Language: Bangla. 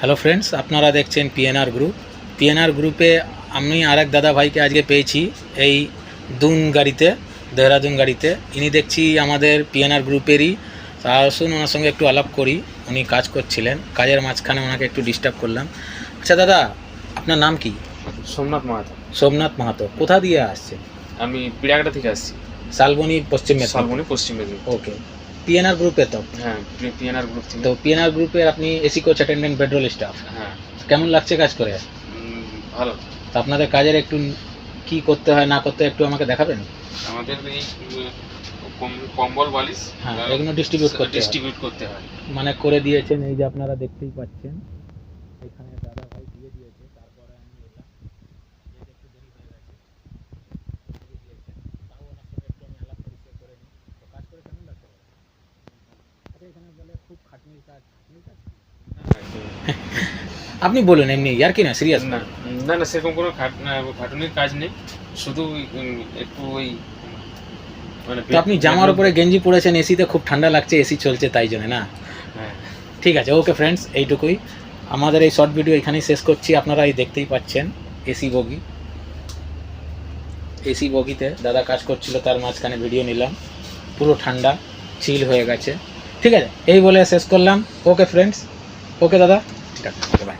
হ্যালো ফ্রেন্ডস আপনারা দেখছেন পিএনআর গ্রুপ পিএনআর গ্রুপে আমি আরেক দাদা ভাইকে আজকে পেয়েছি এই দুন গাড়িতে দেহরাদুন গাড়িতে। ইনি দেখছি আমাদের পিএনআর গ্রুপেরই তা আসুন ওনার সঙ্গে একটু আলাপ করি উনি কাজ করছিলেন। কাজের মাঝখানে ওনাকে একটু ডিস্টার্ব করলাম। আচ্ছা দাদা আপনার নাম কি? সোমনাথ মাহাতো। সোমনাথ মাহাতো। কোথা দিয়ে আসছে আমি পিড়াগাটা থেকে আসছি। শালবনি পশ্চিম মেদিনীপুর। শালবনি পশ্চিম মেদিনীপুর। ওকে পিএনআর গ্রুপে তো? হ্যাঁ পিএনআর গ্রুপ থেকে। তো পিএনআর গ্রুপের আপনি AC coach attendant patrol staff হ্যাঁ। কেমন লাগছে কাজ করে? ভালো। তো আপনাদের কাজের একটু কি করতে হয় না করতে হয় একটু আমাকে দেখাবেন? আমাদের এই কম্বল বালিশ হ্যাঁ এগুলো ডিস্ট্রিবিউট করতে ডিস্ট্রিবিউট করতে হয়। মানে করে দিয়েছেন এই যে আপনারা দেখতেই পাচ্ছেন। এখানে দাদা ভাই দিয়ে দিয়েছে তারপরে আমি এলাম যেতে একটু দেরি হয়ে গেছে দিয়ে দিয়েছেন তাও ওনার সঙ্গে একটু আমি আলাপ পরিচয় করে নিই তো কাজ করে কেমন লাগছে আচ্ছা এখানে বলে খুব খাটনির কাজ। খাটনির কাজ আপনি বলুন এমনি আর কি না? সিরিয়াস না না না সেরকম কোনো খাট- খাটুনির কাজ নেই। শুধু একটু ওই মানে তো আপনি জামার উপরে গেঞ্জি পরেছেন এসিতে খুব ঠান্ডা লাগছে এসি চলছে তাই জন্য না? হ্যাঁ। ঠিক আছে ওকে ফ্রেন্ডস এইটুকুই। আমাদের এই শর্ট ভিডিও এখানেই শেষ করছি আপনারা এই দেখতেই পাচ্ছেন এসি বগি। এসি বগিতে দাদা কাজ করছিল তার মাঝখানে ভিডিও নিলাম। পুরো ঠান্ডা চিল হয়ে গেছে। ঠিক আছে? এই বলে শেষ করলাম। ওকে ফ্রেন্ডস ওকে দাদা। ঠিক আছে বাই